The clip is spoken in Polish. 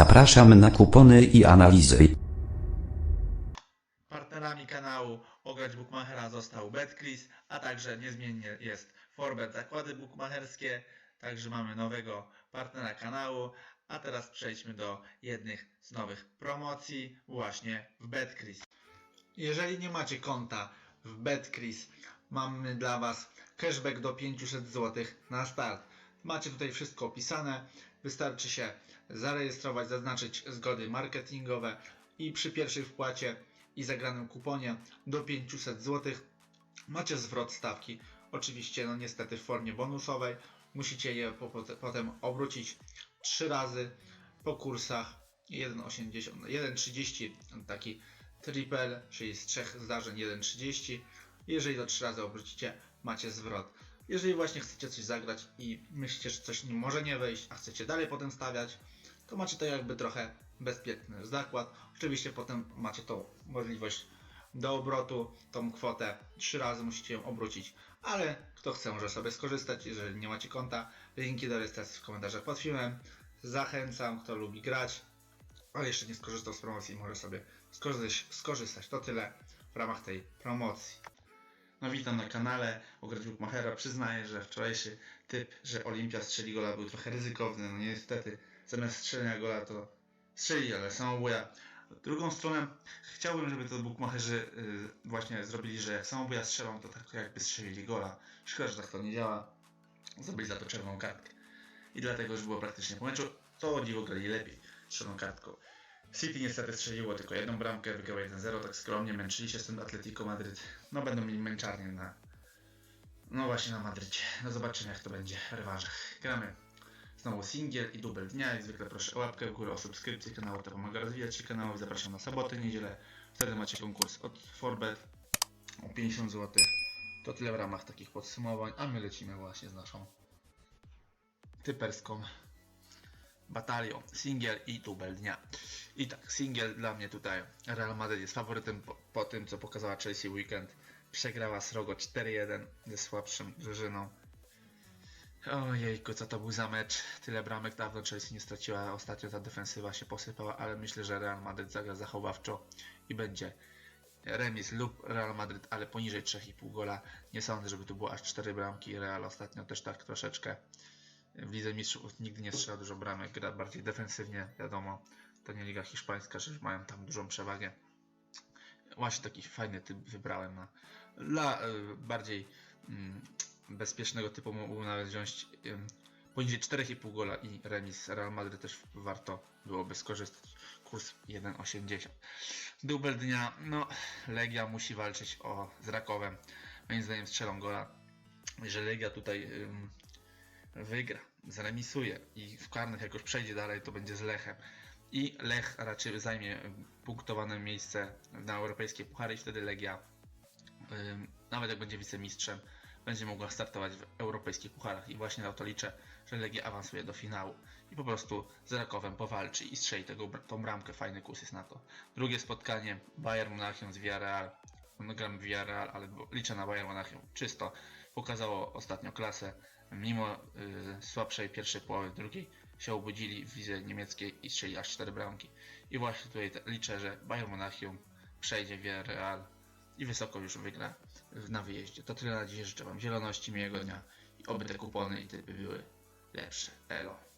Zapraszam na kupony i analizy. Partnerami kanału Ograć Bookmachera został BetCris, a także niezmiennie jest Forbet Zakłady Bookmacherskie. Także mamy nowego partnera kanału. A teraz przejdźmy do jednych z nowych promocji właśnie w BetCris. Jeżeli nie macie konta w BetCris, mamy dla Was cashback do 500 zł na start. Macie tutaj wszystko opisane. Wystarczy się zarejestrować, zaznaczyć zgody marketingowe i przy pierwszej wpłacie i zagranym kuponie do 500 zł macie zwrot stawki. Oczywiście, no niestety w formie bonusowej. Musicie je po, po, potem obrócić 3 razy po kursach 1,80, 1,30 taki triple, czyli z trzech zdarzeń 1,30. Jeżeli to 3 razy obrócicie, macie zwrot. Jeżeli właśnie chcecie coś zagrać i myślicie, że coś nie może nie wejść, a chcecie dalej potem stawiać, to macie to jakby trochę bezpieczny zakład. Oczywiście potem macie tą możliwość do obrotu, tą kwotę trzy razy musicie ją obrócić, ale kto chce może sobie skorzystać, jeżeli nie macie konta, linki do rejestracji w komentarzach pod filmem. Zachęcam, kto lubi grać, ale jeszcze nie skorzystał z promocji, może sobie skorzystać. To tyle w ramach tej promocji. No witam na kanale Ograć Bookmachera. Przyznaję, że wczorajszy typ, że Olimpia strzeli gola był trochę ryzykowny. No niestety, zamiast strzelenia gola to strzeli, ale samobuja. Drugą stroną chciałbym, żeby to bookmacherzy y, właśnie zrobili, że jak samobuja strzelą, to tak jakby strzelili gola. Szkoda, że tak to nie działa. Zrobili za to czerwoną kartkę. I dlatego, że było praktycznie po meczu, to dziwo grali lepiej czerwoną kartką. City niestety strzeliło tylko jedną bramkę, wygrało 1-0, tak skromnie, męczyli się z tym Atletico Madryt. No będą mieli męczarnię na... No właśnie na Madrycie. No zobaczymy jak to będzie w rewanżach. Gramy znowu singiel i dubel dnia. Jak zwykle proszę o łapkę w górę, o subskrypcję kanału, to pomaga rozwijać się kanału. Zapraszam na soboty, niedzielę. Wtedy macie konkurs od Forbet o 50 zł. To tyle w ramach takich podsumowań, a my lecimy właśnie z naszą typerską batalią. Singiel i dubel dnia. I tak, singiel dla mnie tutaj Real Madrid jest faworytem po, po tym, co pokazała Chelsea Weekend. Przegrała srogo 4-1 ze słabszym drużyną. Ojejku, co to był za mecz. Tyle bramek dawno Chelsea nie straciła. Ostatnio ta defensywa się posypała, ale myślę, że Real Madrid zagra zachowawczo i będzie remis lub Real Madrid, ale poniżej 3,5 gola. Nie sądzę, żeby tu było aż 4 bramki. Real ostatnio też tak troszeczkę w Lidze Mistrzów nigdy nie strzela dużo bramek, gra bardziej defensywnie, wiadomo. To nie Liga Hiszpańska, że mają tam dużą przewagę. Właśnie taki fajny typ wybrałem na dla y, bardziej mm, bezpiecznego typu mógłbym nawet wziąć ym, poniżej 4,5 gola i remis Real Madrid też warto byłoby skorzystać. Kurs 1,80. Dubel dnia, no Legia musi walczyć o z Rakowem. Moim zdaniem strzelą gola. Jeżeli Legia tutaj wygra, zremisuje i w karnych jak już przejdzie dalej, to będzie z Lechem. I Lech raczej zajmie punktowane miejsce na europejskie puchary i wtedy Legia, nawet jak będzie wicemistrzem, będzie mogła startować w europejskich pucharach. I właśnie na to liczę, że Legia awansuje do finału i po prostu z Rakowem powalczy i strzeli tego, tą bramkę. Fajny kurs jest na to. Drugie spotkanie Bayern Monachium z Villarreal. Gram w Villarreal, ale liczę na Bayern Monachium czysto. Pokazało ostatnio klasę. Mimo y, słabszej pierwszej połowy, drugiej się obudzili w lidze niemieckiej i strzeli aż 4 bramki. I właśnie tutaj te, liczę, że Bayern Monachium przejdzie Villarreal i wysoko już wygra na wyjeździe. To tyle na dziś. Życzę Wam zieloności, miłego dnia i oby te kupony i typy były lepsze. Elo.